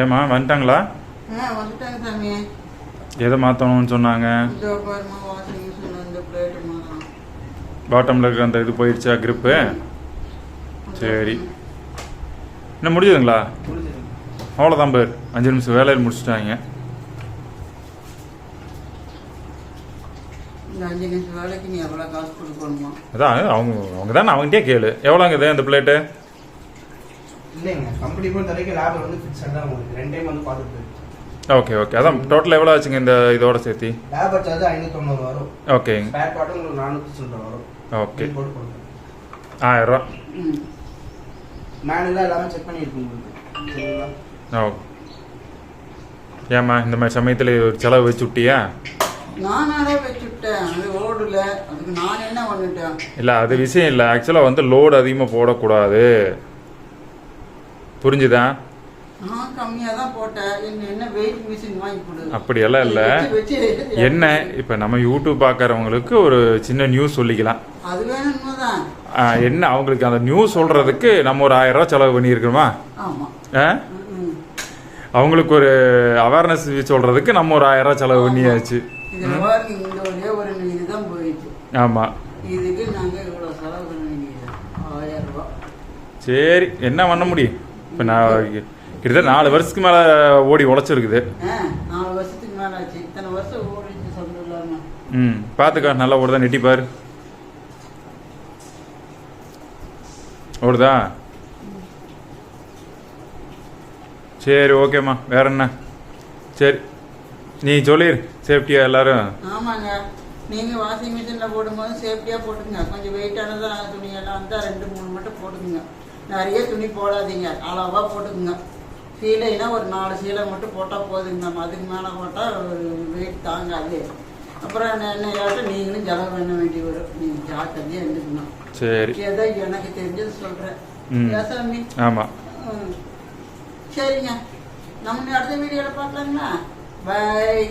ஏம்மா வந்துட்டாங்களா? எதை மாற்றணும்னு சொன்னாங்க? பாட்டமில் இருக்கிற அந்த இது போயிடுச்சா grip? சரி. இன்னும் முடியுதுங்களா அவ்வளோதான் பேர். அஞ்சு நிமிஷம் வேலையில் முடிச்சிட்டாங்க. அதான் அவங்க அவங்க தானே அவங்ககிட்டே கேளு. எவ்வளோங்க இது அந்த பிளேட்டு இல்லைங்க. கம்பெனி பொறுத்த வரைக்கும் லேபர் வந்து ஃபிக்ஸட் தான் உங்களுக்கு. ரெண்டு டைம் வந்து பார்த்துட்டு போயிருக்கு ஓகே ஓகே அதான் டோட்டல் எவ்வளோ ஆச்சுங்க இந்த இதோட சேர்த்தி? லேபர் சார்ஜ் ஐநூற்றொண்ணூறு வரும். ஓகேங்க ஸ்பேர் பார்ட்டும் உங்களுக்கு நானூற்றி சில்லரை வரும். ஓகே ஆயிரரூவா மேனுவலாக எல்லாமே செக் பண்ணியிருக்கோம் உங்களுக்கு. சரிங்களா? ஓ ஏம்மா இந்த மாதிரி சமயத்தில் ஒரு செலவு வச்சு விட்டியா? நானாலே வச்சுட்டேன் அது ஓடல. அதுக்கு நான் என்ன பண்ணிட்டேன்? இல்லை அது விஷயம் இல்லை. ஆக்சுவலாக வந்து லோடு அதிகமாக போடக்கூடாது புரிஞ்சுதா நான் கம்மியாக தான் போட்டேன் என்ன என்ன வெயிட் மிஷின் வாங்கி கொடு. அப்படியெல்லாம் இல்லை. என்ன? இப்போ நம்ம யூடியூப் பார்க்குறவங்களுக்கு ஒரு சின்ன நியூஸ் சொல்லிக்கலாம். என்ன? அவங்களுக்கு அந்த நியூஸ் சொல்கிறதுக்கு நம்ம ஒரு ஆயிரம் ரூபாய் செலவு பண்ணியிருக்கிறோமா ஆமாம் ஆ? ம் அவங்களுக்கு ஒரு அவேர்னஸ் சொல்கிறதுக்கு நம்ம ஒரு ஆயிரம் ரூபாய் செலவு பண்ணியாச்சு. ஆமாம் ரூபா சரி என்ன பண்ண முடியும்? இப்போ நான் கிட்டத்தட்ட நாலு வருஷத்துக்கு மேலே ஓடி உழைச்சிருக்குது. நாலு வருஷத்துக்கு மேலே ஆச்சு. இத்தனை வருஷம் ஓடிச்சு சொந்தம் இல்லாம ம் பார்த்துக்கா நல்லா ஓடுதா நெட்டிப்பார் ஓடுதா? சரி ஓகேம்மா. வேற என்ன? சரி. நீ சொல்லிடு சேஃப்டியா எல்லாரும்? ஆமாங்க. நீங்கள் வாஷிங் மிஷினில் போடும்போது சேஃப்டியாக போட்டுக்கங்க. கொஞ்சம் வெயிட்டானதாக துணியெல்லாம் வந்தால் ரெண்டு மூணு மட்டும் போட்டுக்குங்க. நிறைய துணி போடாதீங்க. அளவாக போட்டுக்குங்க. சீலைனா ஒரு நாலு சீலை மட்டும் போட்டால் போதுங்க நம்ம அதுக்கு மேலே போட்டால் வெயிட் தாங்காது. அப்புறம் என்ன என்னையாட்டும் நீங்களும் செலவு பண்ண வேண்டி வரும் நீங்கள் ஜாக்கிரதையாக இருந்துக்கணும். சரி. ஏதோ எனக்கு தெரிஞ்சது சொல்கிறேன் ஆமாம். சரிங்க. நம்ம அடுத்த வீடியோவில் பார்க்கலாங்களா? பாய்